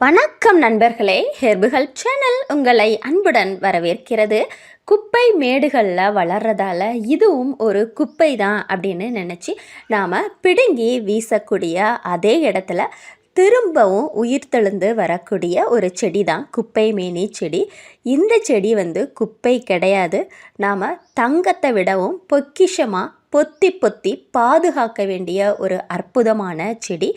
வணக்கம் நண்பர்களே ஹெர்புகள் சேனல் உங்களை அன்புடன் வரவேற்கிறது. குப்பை மேடுகளில் வளர்றதால இதுவும் ஒரு குப்பை தான் அப்படின்னு நினச்சி நாம் பிடுங்கி வீசக்கூடிய அதே இடத்துல திரும்பவும் உயிர்த்தெழுந்து வரக்கூடிய ஒரு செடி தான் குப்பை மேனி செடி. இந்த செடி வந்து குப்பை கிடையாது. நாம் தங்கத்தை விடவும் பொக்கிஷமாக பொத்தி பொத்தி பாதுகாக்க வேண்டிய ஒரு அற்புதமான செடி.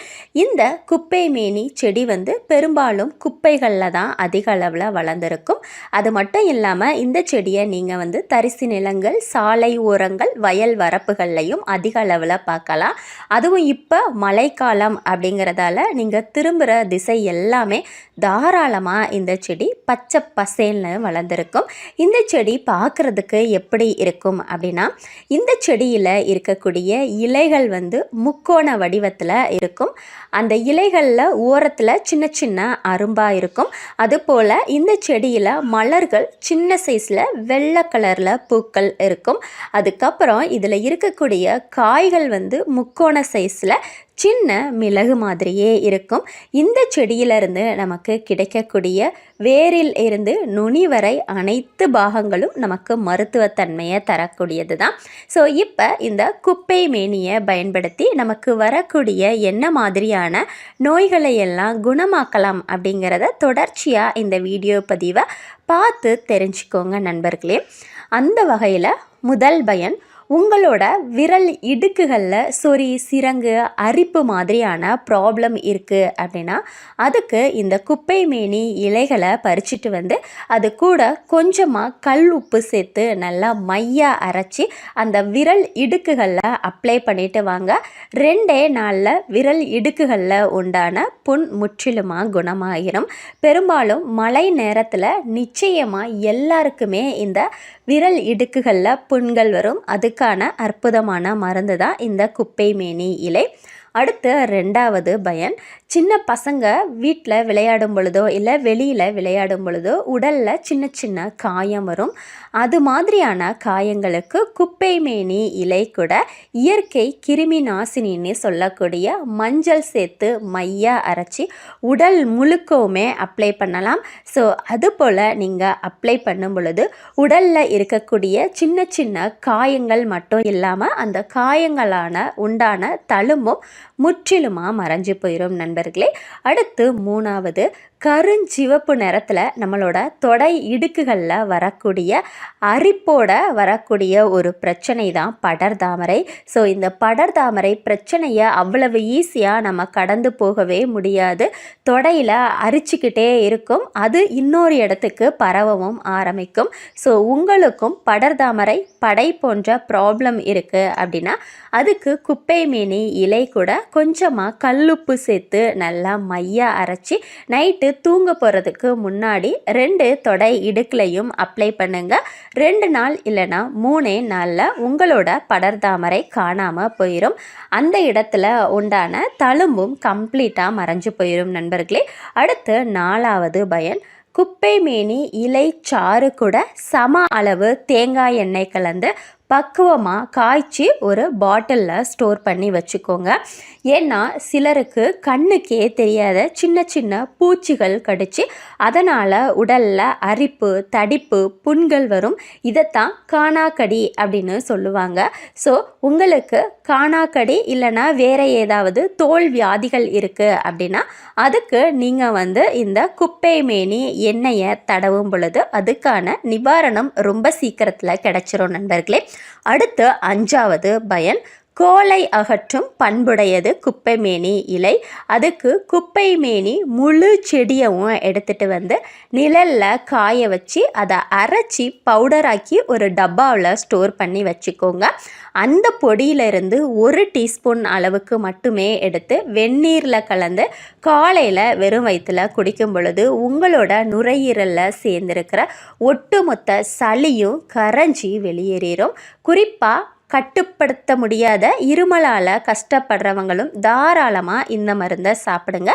இந்த குப்பை மேனி செடி வந்து பெரும்பாலும் குப்பைகளில் தான் அதிக அளவில் வளர்ந்துருக்கும். அது மட்டும் இல்லாமல் இந்த செடியை நீங்கள் வந்து தரிசு நிலங்கள் சாலை ஓரங்கள் வயல் வரப்புகள்லையும் அதிக அளவில் பார்க்கலாம். அதுவும் இப்போ மழைக்காலம் அப்படிங்கிறதால நீங்கள் திரும்புகிற திசை எல்லாமே தாராளமாக இந்த செடி பச்சை பசேல்னு வளர்ந்துருக்கும். இந்த செடி பார்க்குறதுக்கு எப்படி இருக்கும் அப்படின்னா இந்த செடியில் இருக்கக்கூடிய இலைகள் வந்து முக்கோண வடிவத்தில் இருக்கும். அந்த இலைகளில் ஓரத்தில் சின்ன சின்ன அரும்பாக இருக்கும். அதுபோல் இந்த செடியில் மலர்கள் சின்ன சைஸில் வெள்ளை கலரில் பூக்கள் இருக்கும். அதுக்கப்புறம் இதில் இருக்கக்கூடிய காய்கள் வந்து முக்கோண சைஸில் சின்ன மிளகு மாதிரியே இருக்கும். இந்த செடியிலிருந்து நமக்கு கிடைக்கக்கூடிய வேரில் இருந்து நுனி வரை அனைத்து பாகங்களும் நமக்கு மருத்துவத்தன்மையை தரக்கூடியது தான் ஸோ இப்போ இந்த குப்பை மேனியை பயன்படுத்தி நமக்கு வரக்கூடிய என்ன மாதிரியான நோய்களை எல்லாம் குணமாக்கலாம் அப்படிங்கிறத தொடர்ச்சியாக இந்த வீடியோ பதிவை பார்த்து தெரிஞ்சுக்கோங்க நண்பர்களே. அந்த வகையில் முதல் பயன் உங்களோட விரல் இடுக்குகளில் சொறி சிரங்கு அரிப்பு மாதிரியான ப்ராப்ளம் இருக்குது அப்படின்னா அதுக்கு இந்த குப்பை மேனி இலைகளை பறிச்சிட்டு வந்து அது கூட கொஞ்சமாக கல் உப்பு சேர்த்து நல்லா மையாக அரைச்சி அந்த விரல் இடுக்குகளில் அப்ளை பண்ணிட்டு வாங்க. ரெண்டே நாளில் விரல் இடுக்குகளில் உண்டான புண் முற்றிலுமாக குணமாகிடும் பெரும்பாலும் மழை நேரத்தில் நிச்சயமாக எல்லாருக்குமே இந்த விரல் இடுக்குகளில் புண்கள் வரும். அதுக்கு அதுக்கான அற்புதமான மருந்து தான் இந்த குப்பை மேனி இலை அடுத்து ரெண்டாவது பயன் சின்ன பசங்க வீட்டில் விளையாடும் பொழுதோ இல்லை வெளியில் விளையாடும் பொழுதோ உடலில் சின்ன சின்ன காயம் வரும். அது மாதிரியான காயங்களுக்கு குப்பை மேனி இலை கூட இயற்கை கிருமி நாசினின்னு சொல்லக்கூடிய மஞ்சள் சேர்த்து மையா அரைச்சி உடல் முழுக்கவுமே அப்ளை பண்ணலாம். ஸோ அதுபோல் நீங்கள் அப்ளை பண்ணும் பொழுது உடலில் இருக்கக்கூடிய சின்ன சின்ன காயங்கள் மட்டும் இல்லாமல் அந்த காயங்களான உண்டான தழும்பும் முற்றிலுமாக மறைஞ்சு போயிடும் நண்பர்களே அடுத்து மூணாவது கருஞ்சிவப்பு நிறத்தில் நம்மளோட தொடை இடுக்குகளில் வரக்கூடிய அரிப்போட வரக்கூடிய ஒரு பிரச்சனை தான் படர்தாமரை ஸோ இந்த படர்தாமரை பிரச்சனையை அவ்வளவு ஈஸியாக நம்ம கடந்து போகவே முடியாது. தொடையில் அரிச்சிக்கிட்டே இருக்கும். அது இன்னொரு இடத்துக்கு பரவவும் ஆரம்பிக்கும். ஸோ உங்களுக்கும் படர்தாமரை படை போன்ற ப்ராப்ளம் இருக்குது அப்படின்னா அதுக்கு குப்பை மீனி இலை கூட கொஞ்சமாக கல்லுப்பு சேர்த்து நல்லா மையாக அரைச்சி நைட்டு தூங்க போகிறதுக்கு முன்னாடி ரெண்டு தொடை இடுக்குலையும் அப்ளை பண்ணுங்க. ரெண்டு நாள் இல்லைனா மூணே நாளில் உங்களோட படர்தாமரை காணாமல் போயிடும் அந்த இடத்துல உண்டான தழும்பும் கம்ப்ளீட்டாக மறைஞ்சு போயிடும் நண்பர்களே. அடுத்து நாலாவது பயன் குப்பை மேனி இலை சாறு கூட சம அளவு தேங்காய் எண்ணெய் கலந்து பக்குவமாக காய்ச்சி ஒரு பாட்டிலில் ஸ்டோர் பண்ணி வச்சுக்கோங்க. ஏன்னா சிலருக்கு கண்ணுக்கே தெரியாத சின்ன சின்ன பூச்சிகள் கடிச்சு அதனால் உடலில் அரிப்பு தடிப்பு புண்கள் வரும். இதைத்தான் காணாக்கடி அப்படின்னு சொல்லுவாங்க. ஸோ உங்களுக்கு காணாக்கடி இல்லைன்னா வேறு ஏதாவது தோல் வியாதிகள் இருக்குது அப்படின்னா அதுக்கு நீங்கள் வந்து இந்த குப்பை மேனி எண்ணெயை தடவும் பொழுது அதுக்கான நிவாரணம் ரொம்ப சீக்கிரத்தில் கிடச்சிரும் நண்பர்களே. அடுத்து அஞ்சாவது பயன் கோலை அகற்றும் பண்புடையது குப்பைமேனி இலை. அதுக்கு குப்பைமேனி முழு செடியவும் எடுத்துகிட்டு வந்து நிழலில் காய வச்சு அதை அரைச்சி பவுடராக்கி ஒரு டப்பாவில் ஸ்டோர் பண்ணி வச்சுக்கோங்க. அந்த பொடியிலிருந்து ஒரு டீஸ்பூன் அளவுக்கு மட்டுமே எடுத்து வெந்நீரில் கலந்து காலையில் வெறும் வயிற்றில் குடிக்கும் பொழுது உங்களோட நுரையீரலில் சேர்ந்துருக்கிற ஒட்டுமொத்த சளியும் கரைஞ்சி வெளியேறிடும் குறிப்பாக கட்டுப்படுத்த முடியாத இருமலால் கஷ்டப்படுறவங்களும் தாராளமாக இந்த மருந்தை சாப்பிடுங்க.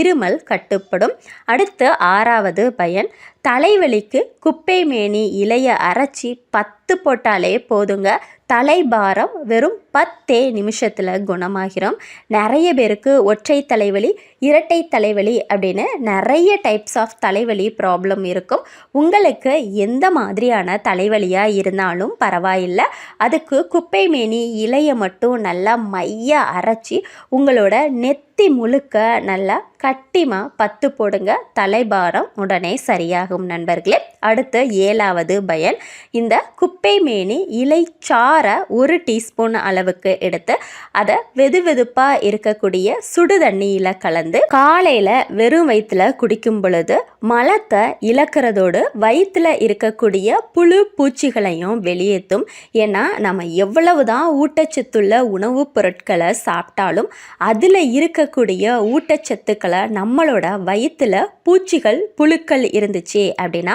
இருமல் கட்டுப்படும். அடுத்து ஆறாவது பயன் தலைவலிக்கு குப்பை மேனி இலையை அரைச்சி பத்து போட்டாலே போதுங்க. தலைபாரம் வெறும் பத்தே நிமிஷத்தில் குணமாகிறோம் நிறைய பேருக்கு ஒற்றை தலைவலி இரட்டை தலைவலி அப்படின்னு நிறைய டைப்ஸ் ஆஃப் தலைவலி ப்ராப்ளம் இருக்கும். உங்களுக்கு எந்த மாதிரியான தலைவலியாக இருந்தாலும் பரவாயில்லை. அதுக்கு குப்பை மேனி இலையை மட்டும் நல்லா மைய அரைச்சி உங்களோட நெத் நெத்தி முழுக்க நல்லா கட்டிமா பத்து போடுங்க. தலைபாரம் உடனே சரியாகும் நண்பர்களே. அடுத்து ஏழாவது பயன் இந்த குப்பை மேனி இலைச்சாறை ஒரு டீஸ்பூன் அளவுக்கு எடுத்து அதை வெது வெதுப்பாக இருக்கக்கூடிய சுடு தண்ணியில் கலந்து காலையில் வெறும் வயிற்றுல குடிக்கும் பொழுது மலத்தை இழக்கிறதோடு வயிற்றில் இருக்கக்கூடிய புழு பூச்சிகளையும் வெளியேற்றும் ஏன்னா நம்ம எவ்வளவு தான் ஊட்டச்சத்துள்ள உணவுப் பொருட்களை சாப்பிட்டாலும் அதில் இருக்க இருக்கக்கூடிய ஊட்டச்சத்துக்களை நம்மளோட வயிற்றுல பூச்சிகள் புழுக்கள் இருந்துச்சு அப்படின்னா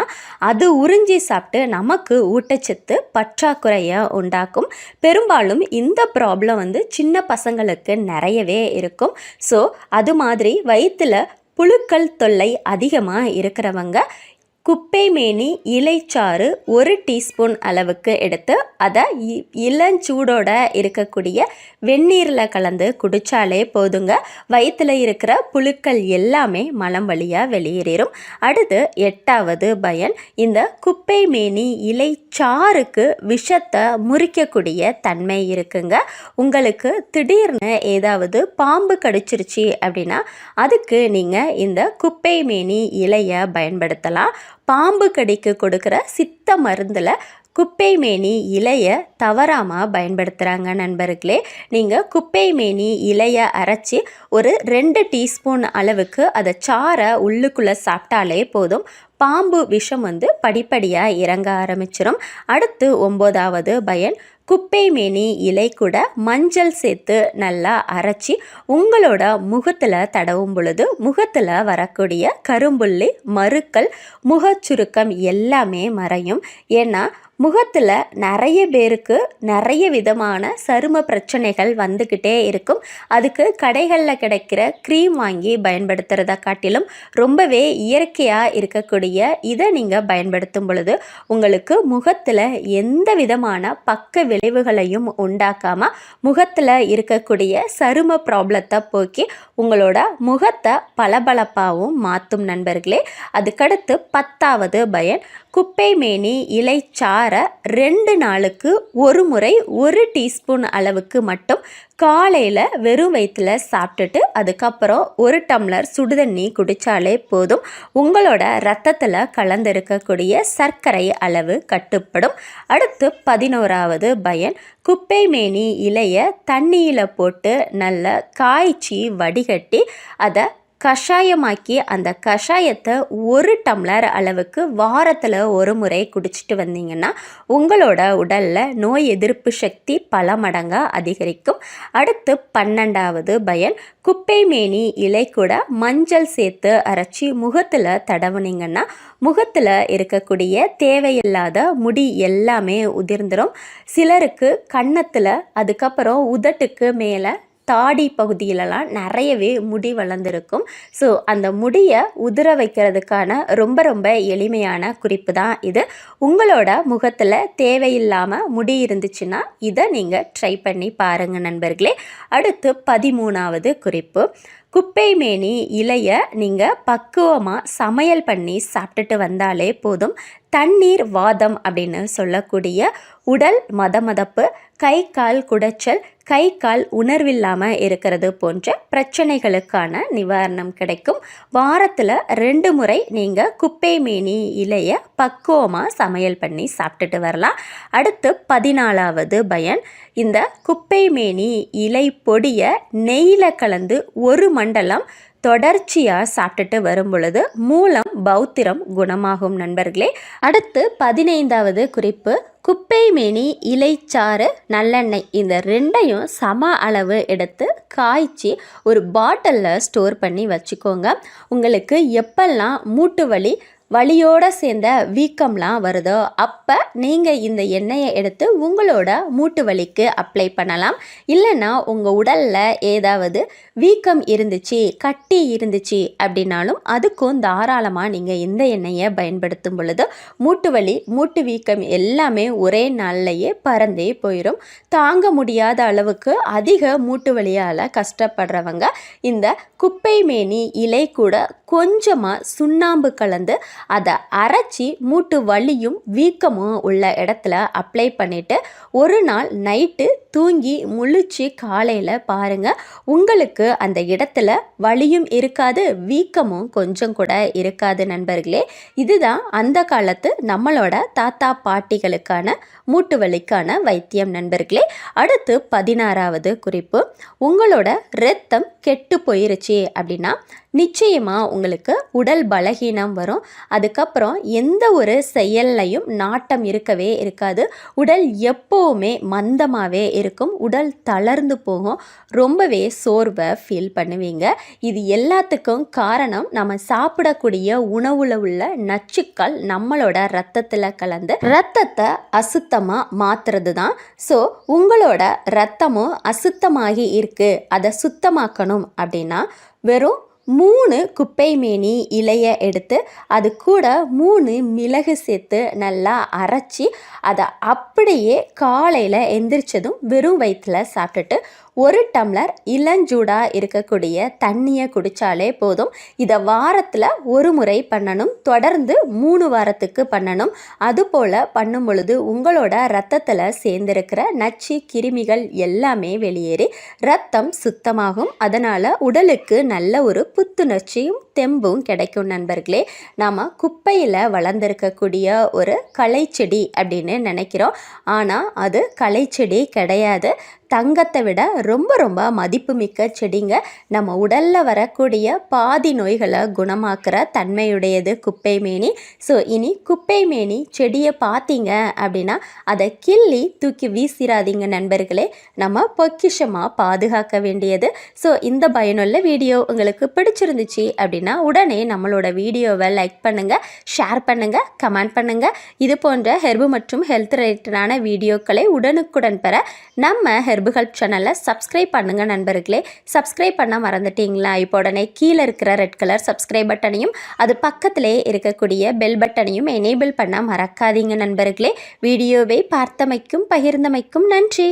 அது உறிஞ்சி சாப்பிட்டு நமக்கு ஊட்டச்சத்து பற்றாக்குறையை உண்டாக்கும். பெரும்பாலும் இந்த ப்ராப்ளம் வந்து சின்ன பசங்களுக்கு நிறையவே இருக்கும். ஸோ அது மாதிரி வயிற்றில் புழுக்கள் தொல்லை அதிகமாக இருக்கிறவங்க குப்பைமேனி இலைச்சாறு ஒரு டீஸ்பூன் அளவுக்கு எடுத்து அதை இ- இளஞ்சூடோட இருக்கக்கூடிய வெந்நீரில் கலந்து குடித்தாலே போதுங்க. வயிற்றில் இருக்கிற புழுக்கள் எல்லாமே மலம் வழியாக வெளியேறிடும் அடுத்து எட்டாவது பயன் இந்த குப்பைமேனி இலைச்சாறுக்கு விஷத்தை முறிக்கக்கூடிய தன்மை இருக்குங்க. உங்களுக்கு திடீர்னு ஏதாவது பாம்பு கடிச்சிருச்சு அப்படின்னா அதுக்கு நீங்கள் இந்த குப்பைமேனி இலையை பயன்படுத்தலாம். பாம்பு கடிக்கு கொடுக்குற சித்த மருந்தில் குப்பை மேனி இலையை தவறாமல் பயன்படுத்துகிறாங்க நண்பர்களே. நீங்கள் குப்பை மேனி இலையை அரைச்சி ஒரு ரெண்டு டீஸ்பூன் அளவுக்கு அதை சாரை உள்ளுக்குள்ளே சாப்பிட்டாலே போதும். பாம்பு விஷம் வந்து படிப்படியாக இறங்க ஆரம்பிச்சிடும் அடுத்து ஒம்போதாவது பயன் குப்பை மேனி இலை கூட மஞ்சள் சேர்த்து நல்லா அரைச்சி உங்களோட முகத்தில் தடவும் பொழுது முகத்தில் வரக்கூடிய கரும்புள்ளி மறுக்கள் முகச்சுருக்கம் எல்லாமே மறையும். ஏன்னா முகத்தில் நிறைய பேருக்கு நிறைய விதமான சரும பிரச்சனைகள் வந்துக்கிட்டே இருக்கும். அதுக்கு கடைகளில் கிடைக்கிற க்ரீம் வாங்கி பயன்படுத்துகிறத காட்டிலும் ரொம்பவே இயற்கையாக இருக்கக்கூடிய இதை நீங்கள் பயன்படுத்தும் பொழுது உங்களுக்கு முகத்தில் எந்த விதமான பக்க விளைவுகளையும் உண்டாக்காமல் முகத்தில் இருக்கக்கூடிய சரும ப்ராப்ளத்தை போக்கி உங்களோட முகத்தை பளபளப்பாகவும் மாற்றும் நண்பர்களே. அதுக்கடுத்து பத்தாவது பயன் குப்பை மேனி இலைச்சாறை ரெண்டு நாளுக்கு ஒரு முறை ஒரு டீஸ்பூன் அளவுக்கு மட்டும் காலையில் வெறும் வயிற்றுல சாப்பிட்டுட்டு அதுக்கப்புறம் ஒரு டம்ளர் சுடுதண்ணி குடித்தாலே போதும். உங்களோட ரத்தத்தில் கலந்திருக்கக்கூடிய சர்க்கரை அளவு கட்டுப்படும். அடுத்து பதினோராவது பயன் குப்பை மேனி இலையை தண்ணியில் போட்டு நல்லா காய்ச்சி வடிகட்டி அதை கஷாயமாக்கி அந்த கஷாயத்தை ஒரு டம்ளர் அளவுக்கு வாரத்தில் ஒரு முறை குடிச்சிட்டு வந்தீங்கன்னா உங்களோட உடலில் நோய் எதிர்ப்பு சக்தி பல மடங்காக அதிகரிக்கும். அடுத்து பன்னெண்டாவது பயன் குப்பை மேனி இலை கூட மஞ்சள் சேர்த்து அரைச்சி முகத்தில் தடவுனீங்கன்னா முகத்தில் இருக்கக்கூடிய தேவையில்லாத முடி எல்லாமே உதிர்ந்துடும் சிலருக்கு கன்னத்தில் அதுக்கப்புறம் உதட்டுக்கு மேலே தாடி பகுதியிலலாம் நிறையவே முடி வளர்ந்துருக்கும். ஸோ அந்த முடியை உதிர வைக்கிறதுக்கான ரொம்ப ரொம்ப எளிமையான குறிப்பு தான் இது. உங்களோட முகத்தில் தேவையில்லாமல் முடி இருந்துச்சுன்னா இதை நீங்கள் ட்ரை பண்ணி பாருங்கள் நண்பர்களே. அடுத்து பதிமூணாவது குறிப்பு. குப்பை மேனி இலையை நீங்கள் பக்குவமாக சமையல் பண்ணி சாப்பிட்டுட்டு வந்தாலே போதும். தண்ணீர் வாதம் அப்படின்னு சொல்லக்கூடிய உடல் மதமதப்பு கை கால் குடைச்சல் கை கால் உணர்வில்லாமல் இருக்கிறது போன்ற பிரச்சனைகளுக்கான நிவாரணம் கிடைக்கும். வாரத்தில் ரெண்டு முறை நீங்கள் குப்பை மேனி இலையை பக்குவமாக சமையல் பண்ணி சாப்பிட்டுட்டு வரலாம். அடுத்து பதினாலாவது பயன் இந்த குப்பை மேனி இலை பொடியை நெய்யில் கலந்து ஒரு மண்டலம் தொடர்ச்சியாக சாப்பிட்டுட்டு வரும் பொழுது மூலம் பௌத்திரம் குணமாகும் நண்பர்களே. அடுத்து பதினைந்தாவது குறிப்பு. குப்பை மேனி இலைச்சாறு நல்லெண்ணெய் இந்த ரெண்டையும் சம அளவு எடுத்து காய்ச்சி ஒரு பாட்டிலில் ஸ்டோர் பண்ணி வச்சுக்கோங்க. உங்களுக்கு எப்பெல்லாம் மூட்டு வலி வலியோடு சேர்ந்த வீக்கம்லாம் வருதோ அப்போ நீங்கள் இந்த எண்ணெயை எடுத்து உங்களோட மூட்டு வலிக்கு அப்ளை பண்ணலாம். இல்லைன்னா உங்கள் உடலில் ஏதாவது வீக்கம் இருந்துச்சு கட்டி இருந்துச்சு அப்படின்னாலும் அதுக்கும் தாராளமாக நீங்கள் இந்த எண்ணெயை பயன்படுத்தும் பொழுது மூட்டு வலி மூட்டு வீக்கம் எல்லாமே ஒரே நாள்லையே பறந்தே போயிடும் தாங்க முடியாத அளவுக்கு அதிக மூட்டு வலியால் கஷ்டப்படுறவங்க இந்த குப்பை மேனி இலை கூட கொஞ்சமாக சுண்ணாம்பு கலந்து அதை அரைச்சி மூட்டு வலியும் வீக்கமும் உள்ள இடத்துல அப்ளை பண்ணிவிட்டு ஒரு நாள் நைட்டு தூங்கி முழிச்சு காலையில் பாருங்கள் உங்களுக்கு அந்த இடத்துல வலியும் இருக்காது வீக்கமும் கொஞ்சம் கூட இருக்காது நண்பர்களே. இதுதான் அந்த காலத்து நம்மளோட தாத்தா பாட்டிகளுக்கான மூட்டு வலிக்கான வைத்தியம் நண்பர்களே. அடுத்து பதினாறாவது குறிப்பு. உங்களோட ரத்தம் கெட்டு போயிருச்சு அப்படின்னா நிச்சயமாக உங்களுக்கு உடல் பலகீனம் வரும். அதுக்கப்புறம் எந்த ஒரு செயல்லையும் நாட்டம் இருக்கவே இருக்காது. உடல் எப்போவுமே மந்தமாகவே இருக்கும். உடல் தளர்ந்து போகும். ரொம்பவே சோர்வை ஃபீல் பண்ணுவீங்க. இது எல்லாத்துக்கும் காரணம் நம்ம சாப்பிடக்கூடிய உணவுல உள்ள நச்சுக்கள் நம்மளோட ரத்தத்தில் கலந்து ரத்தத்தை அசுத்தமாக மாற்றுறது தான் ஸோ உங்களோட ரத்தமும் அசுத்தமாகி இருக்குது அதை சுத்தமாக்கணும் அப்படின்னா வெறும் மூணு குப்பைமேனி இலையை எடுத்து அது கூட மூணு மிளகு சேர்த்து நல்லா அரைச்சி அதை அப்படியே காலையில் எந்திரிச்சதும் வெறும் வயிற்றில் சாப்பிட்டுட்டு ஒரு டம்ளர் இளஞ்சூடாக இருக்கக்கூடிய தண்ணியை குடித்தாலே போதும். இதை வாரத்தில் ஒரு முறை பண்ணணும். தொடர்ந்து மூணு வாரத்துக்கு பண்ணணும். அதுபோல் பண்ணும் பொழுது உங்களோட ரத்தத்தில் சேர்ந்திருக்கிற நச்சு கிருமிகள் எல்லாமே வெளியேறி ரத்தம் சுத்தமாகும். அதனால் உடலுக்கு நல்ல ஒரு புத்துணர்ச்சியும் தெம்பும் கிடைக்கும் நண்பர்களே. நாம் குப்பையில் வளர்ந்துருக்கக்கூடிய ஒரு களைச்செடி அப்படின்னு நினைக்கிறோம். ஆனால் அது களைச்செடி கிடையாது. தங்கத்தை விட ரொம்ப ரொம்ப மதிப்புமிக்க செடிங்க. நம்ம உடலில் வரக்கூடிய பாதி நோய்களை குணமாக்குற தன்மையுடையது குப்பை மேனி. ஸோ இனி குப்பை மேனி செடியை பார்த்தீங்க அப்படின்னா அதை கிள்ளி தூக்கி வீசிடாதீங்க நண்பர்களே. நம்ம பொக்கிஷமாக பாதுகாக்க வேண்டியது. ஸோ இந்த பயனுள்ள வீடியோ உங்களுக்கு பிடிச்சிருந்துச்சு அப்படின்னா உடனே நம்மளோட வீடியோவை லைக் பண்ணுங்கள் ஷேர் பண்ணுங்கள் கமெண்ட் பண்ணுங்கள் இது போன்ற ஹெர்பு மற்றும் ஹெல்த் ரிலேட்டடான வீடியோக்களை உடனுக்குடன் பெற நம்ம ஹெர்பு ஹெல்ப் சேனலை சப்ஸ்கிரைப் பண்ணுங்கள் நண்பர்களே. சப்ஸ்கிரைப் பண்ண மறந்துட்டீங்களா? இப்போ உடனே கீழே இருக்கிற ரெட் கலர் சப்ஸ்கிரைப் பட்டனையும் அது பக்கத்திலே இருக்கக்கூடிய பெல் பட்டனையும் எனேபிள் பண்ண மறக்காதீங்க நண்பர்களே. வீடியோவை பார்த்தமைக்கும் பகிர்ந்தமைக்கும் நன்றி.